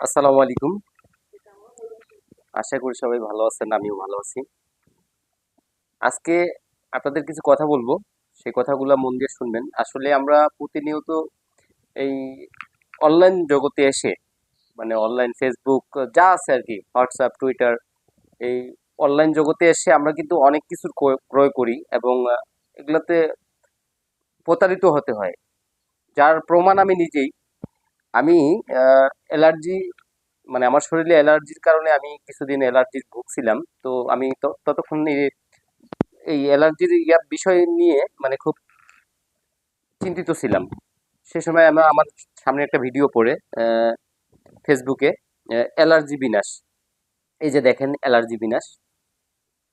আসসালামু আলাইকুম। আশা করি সবাই ভালো আছেন, আমিও ভালো আছি। আজকে আপনাদের কিছু কথা বলব, সেই কথাগুলো মন দিয়ে শুনবেন। আসলে আমরা প্রতিনিয়ত এই অনলাইন জগতে এসে মানে অনলাইন ফেসবুক যা আছে আর কি হোয়াটসঅ্যাপ টুইটার এই অনলাইন জগতে এসে আমরা কিন্তু অনেক কিছুর ক্রয় করি এবং এগুলোতে প্রতারিত হতে হয়। যার প্রমাণ আমি নিজেই আমি অ্যালার্জি মানে আমার শরীরে অ্যালার্জির কারণে আমি কিছুদিন অ্যালার্জির ভুগছিলাম। তো আমি ততক্ষণ এই- অ্যালার্জির ইয়ার বিষয় নিয়ে মানে খুব চিন্তিত ছিলাম। সে সময় আমি আমার সামনে একটা ভিডিও পড়ে ফেসবুকে অ্যালার্জি বিনাশ। এই যে দেখেন, অ্যালার্জি বিনাশ।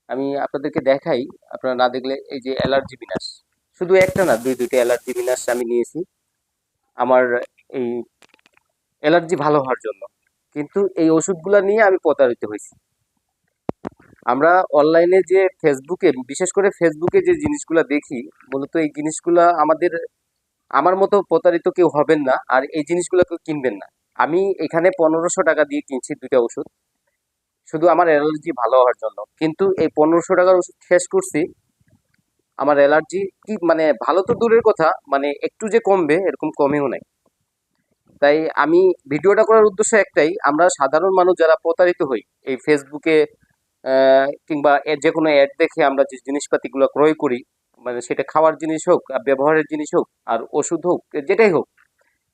আমি আপনাদেরকে দেখাই, আপনারা না দেখলে এই যে অ্যালার্জি বিনাশ। শুধু একটা না, দুই, দুইটা অ্যালার্জি বিনাশ আমি নিয়েছি। আমার এই অ্যালার্জি ভালো হওয়ার জন্য। কিন্তু এই ওষুধগুলো নিয়ে আমি প্রতারিত হয়েছি। আমরা অনলাইনে যে ফেসবুকে বিশেষ করে ফেসবুকে যে জিনিসগুলো দেখি, মূলত এই জিনিসগুলো আমাদের, আমার মতো প্রতারিত কেউ হবেন না, আর এই জিনিসগুলো কেউ কিনবেন না। আমি এখানে পনেরোশো টাকা দিয়ে কিনছি দুইটা ওষুধ। শুধু আমার অ্যালার্জি ভালো হওয়ার জন্য। কিন্তু এই পনেরোশো টাকার ওষুধ শেষ করছি। আমার অ্যালার্জি কি মানে ভালো তো দূরের কথা মানে একটু যে কমবে, এরকম কমেও নাই। তাই আমি ভিডিওটা করার উদ্দেশ্য একটাই, আমরা সাধারণ মানুষ যারা প্রতারিত হই, এই ফেসবুকে কিংবা যে কোনো অ্যাড দেখে আমরা যে জিনিসপাতিগুলো ক্রয় করি মানে সেটা খাওয়ার জিনিস হোক, আর ব্যবহারের জিনিস হোক, আর ওষুধ হোক যেটাই হোক,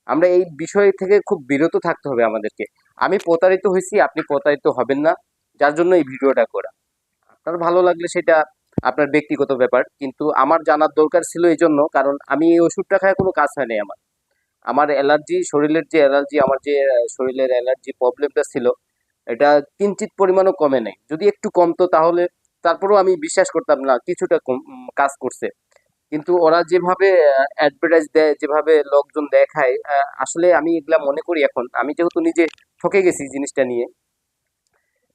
আমরা এই বিষয় থেকে খুব বিরত থাকতে হবে আমাদেরকে। আমি প্রতারিত হয়েছি, আপনি প্রতারিত হবেন না, যার জন্য এই ভিডিওটা করা। আপনার ভালো লাগলে সেটা আপনার ব্যক্তিগত ব্যাপার, কিন্তু আমার জানার দরকার ছিল এই জন্য, কারণ আমি এই ওষুধটা খায় কোনো কাজ হয় নাই আমার। আমার অ্যালার্জি, শরীরের যে অ্যালার্জি, আমার যে শরীরের অ্যালার্জি প্রবলেমটা ছিল, এটা কিঞ্চিত পরিমাণও কমে নাই। যদি একটু কমতো তাহলে তারপরেও আমি বিশ্বাস করতাম না, কিছুটা কাজ করছে। কিন্তু ওরা যেভাবে অ্যাডভার্টাইজ দেয়, যেভাবে লোকজন দেখায় আসলে আমি এগুলা মনে করি এখন। আমি যেহেতু নিজে ঠকে গেছি জিনিসটা নিয়ে,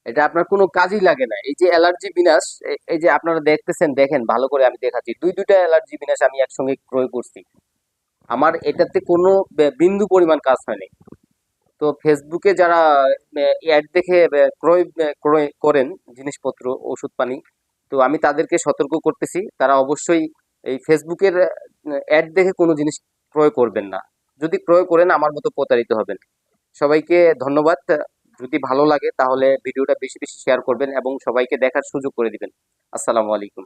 এটা আপনার কোনো কাজই লাগে না। এই যে অ্যালার্জি বিনাশ এই যে আপনারা দেখতেছেন, দেখেন, ভালো করে আমি দেখাচ্ছি দুই দুইটা অ্যালার্জি বিনাশ আমি একসঙ্গে ক্রয় করছি। আমার এটাতে কোনো বিন্দু পরিমাণ কাজ হয়নি। তো ফেসবুকে যারা অ্যাড দেখে ক্রয় ক্রয় করেন জিনিসপত্র, ওষুধ পানি, তো আমি তাদেরকে সতর্ক করতেছি। তারা অবশ্যই এই ফেসবুকের অ্যাড দেখে কোনো জিনিস ক্রয় করবেন না। যদি ক্রয় করেন, আমার মতো প্রতারিত হবেন। সবাইকে ধন্যবাদ। যদি ভালো লাগে, তাহলে ভিডিওটা বেশি বেশি শেয়ার করবেন এবং সবাইকে দেখার সুযোগ করে দিবেন। আসসালামু আলাইকুম।